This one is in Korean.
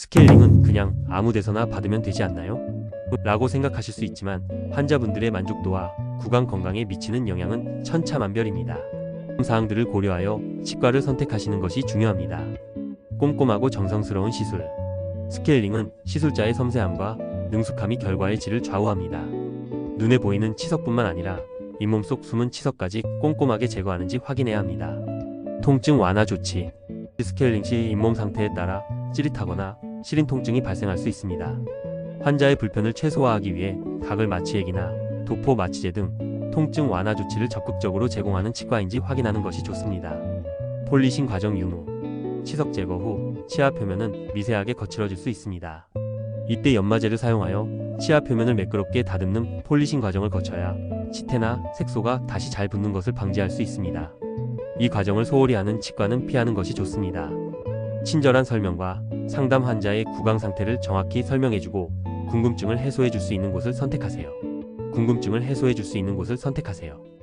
스케일링은 그냥 아무 데서나 받으면 되지 않나요? 라고 생각하실 수 있지만 환자분들의 만족도와 구강 건강에 미치는 영향은 천차만별입니다. 사항들을 고려하여 치과를 선택하시는 것이 중요합니다. 꼼꼼하고 정성스러운 시술. 스케일링은 시술자의 섬세함과 능숙함이 결과의 질을 좌우합니다. 눈에 보이는 치석뿐만 아니라 잇몸 속 숨은 치석까지 꼼꼼하게 제거하는지 확인해야 합니다. 통증 완화 조치. 스케일링 시 잇몸 상태에 따라 찌릿하거나 시린 통증이 발생할 수 있습니다. 환자의 불편을 최소화하기 위해 각을 마취액이나 도포 마취제 등 통증 완화 조치를 적극적으로 제공하는 치과인지 확인하는 것이 좋습니다. 폴리싱 과정 유무. 치석 제거 후 치아 표면은 미세하게 거칠어질 수 있습니다. 이때 연마제를 사용하여 치아 표면을 매끄럽게 다듬는 폴리싱 과정을 거쳐야 치태나 색소가 다시 잘 붙는 것을 방지할 수 있습니다. 이 과정을 소홀히 하는 치과는 피하는 것이 좋습니다. 친절한 설명과 상담 환자의 구강 상태를 정확히 설명해주고 궁금증을 해소해 줄 수 있는 곳을 선택하세요. 궁금증을 해소해 줄 수 있는 곳을 선택하세요.